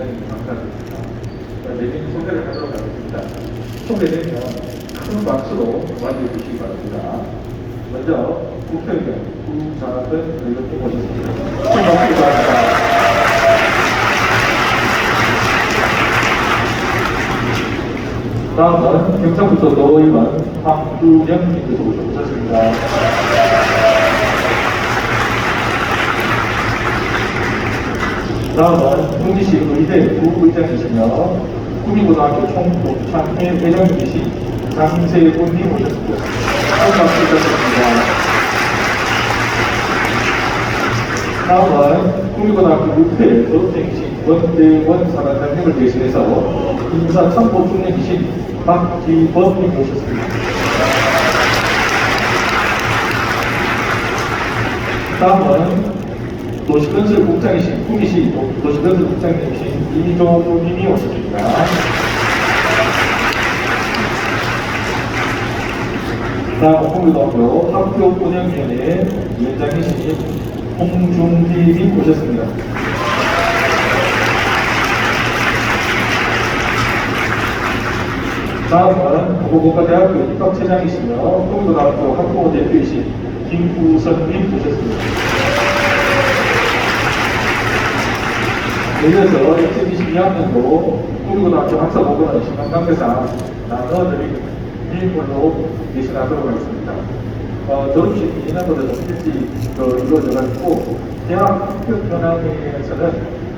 대단히 감사드립니다. 내년 소개를 하도록 하겠습니다. 소개되면 큰 박수로 맞이해 주시기 바랍니다. 먼저 국회의원 구자근 의원님 모셨습니다. 큰 박수 바랍니다. 다음은 경상북도 노의원 황주영 님께서 오셨습니다. 다음은 경기시 의대 부의장이시며 구미고등학교 총독창회 회장이신 장세군님 오셨습니다. 큰 박수 부탁드립니다. 다음은 국민고등학교 6회 졸업생이신 원대원 사관장님을 대신해서 인사 참고 중령이신 박기범님 모셨습니다. 다음은 도시건설 국장이신 구미시 도시건설 국장님이신 이종우님이 오셨습니다. 다음 국민고등학교 학교 운영위원회 위원장이신 홍중기님 모셨습니다. 다음은 고고국가대학교 입학처장이시며 국민고등학교 학부모 대표이신 김우선님 모셨습니다. 이어서 2022학년도 국민고등학교 학사보건의 신강강대상 나눠드린 인물로 대신하도록 하겠습니다. 어, 졸업식이 지난번에 좀 일찍 그 이루어져가지고 대학 학교 현황에서는